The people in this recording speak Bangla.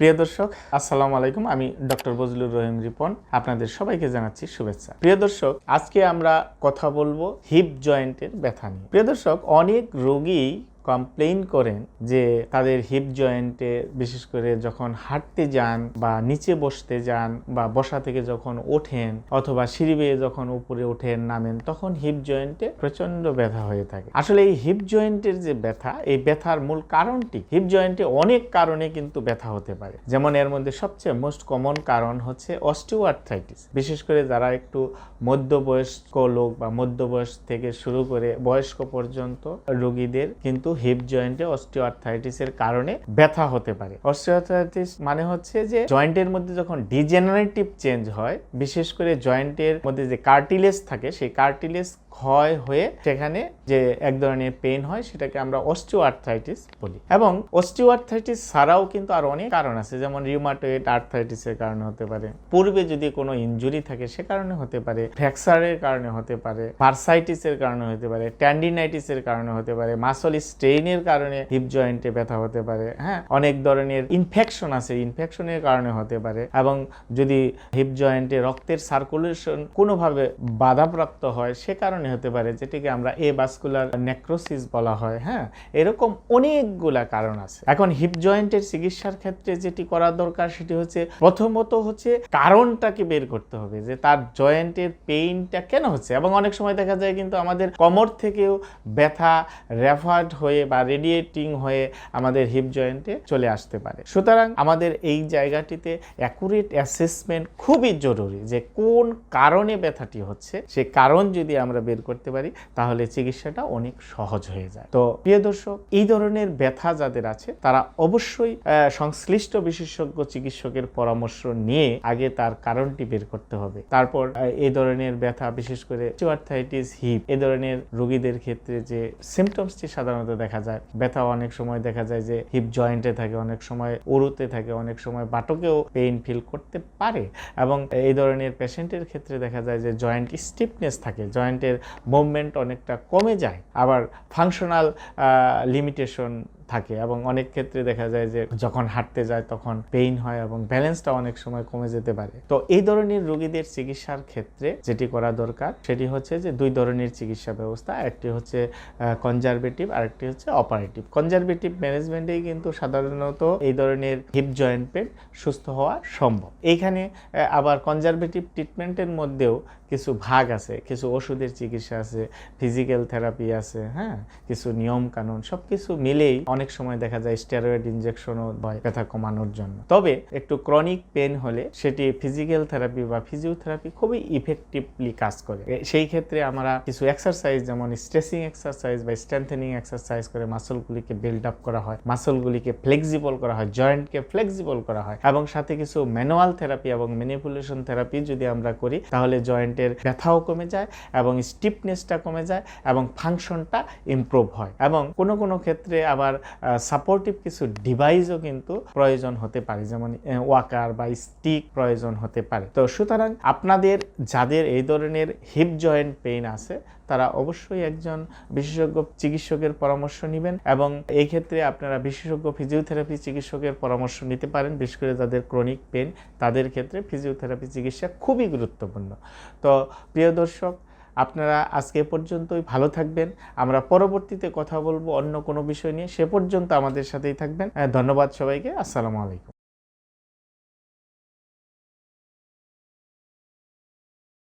প্রিয় দর্শক, আসসালামু আলাইকুম। আমি ডক্টর বজলুর রহিম রিপন। আপনাদের সবাইকে জানাচ্ছি শুভেচ্ছা। প্রিয় দর্শক, আজকে আমরা কথা বলব হিপ জয়েন্টের ব্যথা নিয়ে। প্রিয় দর্শক, অনেক রোগী কমপ্লেইন করেন যে তাদের হিপ জয়েন্টে বিশেষ করে যখন হাঁটতে যান বা নিচে বসতে যান বা বসা থেকে যখন ওঠেন অথবা সিঁড়ি বেয়ে যখন উপরে ওঠেন, নামেন, তখন হিপ জয়েন্টে প্রচণ্ড ব্যথা হয়ে থাকে। আসলে এই হিপ জয়েন্টের যে ব্যথা, এই ব্যথার মূল কারণটি, হিপ জয়েন্টে অনেক কারণে কিন্তু ব্যথা হতে পারে। যেমন এর মধ্যে সবচেয়ে মোস্ট কমন কারণ হচ্ছে অস্টিওআর্থ্রাইটিস বিশেষ করে যারা একটু মধ্যবয়স্ক লোক বা মধ্যবয়স থেকে শুরু করে বয়স্ক পর্যন্ত রোগীদের কিন্তু হিপ জয়েন্টে অস্টিওআর্থ্রাইটিসের কারণে ব্যথা হতে পারে। অস্টিওআর্থ্রাইটিস মানে হচ্ছে যে জয়েন্টের মধ্যে যখন ডিজেনারেটিভ চেঞ্জ হয়, বিশেষ করে জয়েন্টের মধ্যে যে কার্টিলেজ থাকে, সেই কার্টিলেজ ক্ষয় হয়ে সেখানে যে এক ধরনের পেন হয়, সেটাকে আমরা অস্টিওআর্থ্রাইটিস বলি। এবং অস্টিওআর্থ্রাইটিস ছাড়াও কিন্তু আর অনেক কারণ আছে, যেমন রিউমাটয়েড আর্থ্রাইটিসের কারণে হতে পারে। পূর্বে যদি কোনো ইনজুরি থাকে, সে কারণে হতে পারে। ফ্র্যাকচারের কারণে হতে পারে। ভার্সাইটিসের কারণে হতে পারে। ট্যান্ডিনাইটিসের কারণে হতে পারে। মাসল স্ট্রেইনের কারণে হিপ জয়েন্টে ব্যথা হতে পারে হ্যাঁ? অনেক ধরনের ইনফেকশন আছে ইনফেকশনের কারণে হতে পারে এবং যদি হিপ জয়েন্টে রক্তের সার্কুলেশন কোনোভাবে বাধাপ্রাপ্ত হয়, সে কারণে হতে পারে, যেটিকে আমরা এ বাস্কুলার নেক্রোসিস বলা হয় হ্যাঁ? এরকম অনেকগুলা কারণ আছে। এখন হিপ জয়েন্টের চিকিৎসার ক্ষেত্রে যেটি করা দরকার, সেটি হচ্ছে প্রথমত হচ্ছে কারণটাকে বের করতে হবে, যে তার জয়েন্টের পেইনটা কেন হচ্ছে? এবং অনেক সময় দেখা যায় কিন্তু আমাদের কোমর থেকেও ব্যথা রেফার্ড হয়ে বা রেডিয়েটিং হয়ে আমাদের হিপ জয়েন্টে চলে আসতে পারে। সুতরাং আমাদের এই জায়গাটিতে অ্যাকুরেট অ্যাসেসমেন্ট খুবই জরুরি যে কোন কারণে ব্যথাটি হচ্ছে, সে কারণ যদি আমরা বের করতে পারি, তাহলে চিকিৎসাটা অনেক সহজ হয়ে যায়। তো প্রিয় দর্শক, এই ধরনের ব্যথা যাদের আছে, তারা অবশ্যই সংশ্লিষ্ট বিশেষজ্ঞ চিকিৎসকের পরামর্শ নিয়ে আগে তার কারণটি বের করতে হবে। তারপর এই ধরনের ব্যথা, বিশেষ করে হিপ এ ধরনের রোগীদের ক্ষেত্রে যে সিমটমসটি সাধারণত দেখা যায়। ব্যথা অনেক সময় দেখা যায় যে হিপ জয়েন্টে থাকে, অনেক সময় উরুতে থাকে, অনেক সময় বাটকেও পেইন ফিল করতে পারে। এবং এই ধরনের পেশেন্টের ক্ষেত্রে দেখা যায় যে জয়েন্ট স্টিফনেস থাকে জয়েন্টের মুভমেন্ট অনেকটা কমে যায়। আবার ফাংশনাল লিমিটেশন থাকে এবং অনেক ক্ষেত্রে দেখা যায় যে যখন হাঁটতে যায় তখন পেইন হয় এবং ব্যালেন্সটা অনেক সময় কমে যেতে পারে। তো এই ধরনের রোগীদের চিকিৎসার ক্ষেত্রে যেটি করা দরকার, সেটি হচ্ছে যে দুই ধরনের চিকিৎসা ব্যবস্থা। একটি হচ্ছে কনজারভেটিভ আর একটি হচ্ছে অপারেটিভ কনজারভেটিভ ম্যানেজমেন্টেই কিন্তু সাধারণত এই ধরনের হিপ জয়েন্ট পেন সুস্থ হওয়া সম্ভব। এইখানে আবার কনজারভেটিভ ট্রিটমেন্টের মধ্যেও কিছু ভাগ আছে, কিছু ওষুধের চিকিৎসা আছে ফিজিক্যাল থেরাপি আছে হ্যাঁ? কিছু নিয়ম কানুন সব কিছু মিলেই অনেক সময় দেখা যায় স্টেরয়েড ইনজেকশনও হয় ব্যথা কমানোর জন্য। তবে একটু ক্রনিক পেন হলে সেটি ফিজিক্যাল থেরাপি বা ফিজিওথেরাপি খুবই ইফেক্টিভলি কাজ করে। সেই ক্ষেত্রে আমরা কিছু এক্সারসাইজ যেমন স্ট্রেসিং এক্সারসাইজ বা স্ট্রেংথেনিং এক্সারসাইজ করে মাসলগুলিকে বিল্ড আপ করা হয় মাসলগুলিকে ফ্লেক্সিবল করা হয় জয়েন্টকে ফ্লেক্সিবল করা হয় এবং সাথে কিছু ম্যানুয়াল থেরাপি এবং ম্যানিপুলেশন থেরাপি যদি আমরা করি, তাহলে জয়েন্টের ব্যথাও কমে যায় এবং স্টিফনেসটা কমে যায় এবং ফাংশনটা ইমপ্রুভ হয়। এবং কোনো কোনো ক্ষেত্রে আবার সাপোর্টিভ কিছু ডিভাইসও কিন্তু প্রয়োজন হতে পারে। যেমন ওয়াকার বা স্টিক প্রয়োজন হতে পারে। তো সুতরাং আপনাদের, যাদের এই ধরনের হিপ জয়েন্ট পেইন আছে, তারা অবশ্যই একজন বিশেষজ্ঞ চিকিৎসকের পরামর্শ নেবেন এবং এই ক্ষেত্রে আপনারা বিশেষজ্ঞ ফিজিওথেরাপি চিকিৎসকের পরামর্শ নিতে পারেন, বিশেষ করে যাদের ক্রনিক পেন তাদের ক্ষেত্রে ফিজিওথেরাপি চিকিৎসা খুবই গুরুত্বপূর্ণ। তো প্রিয় দর্শক আপনারা আজকে পর্যন্তই। ভালো থাকবেন। আমরা পরবর্তীতে কথা বলব অন্য কোনো বিষয় নিয়ে। সে পর্যন্ত আমাদের সাথেই থাকবেন। ধন্যবাদ সবাইকে। আসসালামু আলাইকুম।